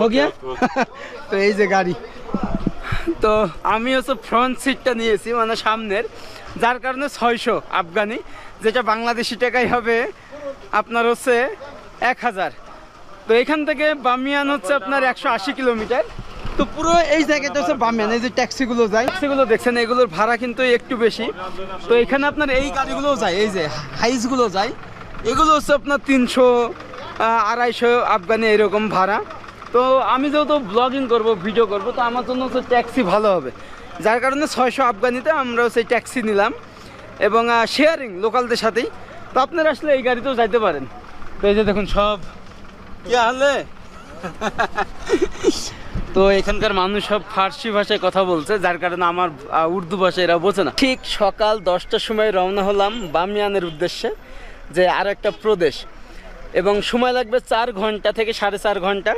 हो गया তো এই যে গাড়ি তো আমি হচ্ছে ফ্রন্ট সিটটা নিয়েছি মানে সামনের যার কারণে ছয়শো আফগানি যেটা বাংলাদেশি টাকাই হবে আপনার হচ্ছে এক হাজার তো এখান থেকে বামিয়ান হচ্ছে আপনার একশো আশি কিলোমিটার তো পুরো এই জায়গাটা হচ্ছে বামিয়ান এই যে ট্যাক্সিগুলো যায় ট্যাক্সিগুলো দেখছেন এগুলোর ভাড়া কিন্তু একটু বেশি তো এখানে আপনার এই গাড়িগুলোও যায় এই যে হাইসগুলো যায় এগুলো হচ্ছে আপনার তিনশো আড়াইশো আফগানি এরকম ভাড়া তো আমি যেহেতু ব্লগিং করব ভিডিও করব তো আমার জন্য হচ্ছে ট্যাক্সি ভালো হবে। যার কারণে ছয়শো আফগানিতে আমরা সেই ট্যাক্সি নিলাম এবং শেয়ারিং লোকালদের সাথেই। তো আপনারা আসলে এই গাড়িতেও যাইতে পারেন। তো এই যে দেখুন সব। কি হালে? তো এখানকার মানুষ সব ফার্সি ভাষায় কথা বলছে যার কারণে আমার উর্দু ভাষা এরা বোঝে না। ঠিক সকাল দশটার সময় রওনা হলাম বামিয়ানের উদ্দেশ্যে যে আর একটা প্রদেশ। এবং সময় লাগবে চার ঘণ্টা থেকে সাড়ে চার ঘণ্টা।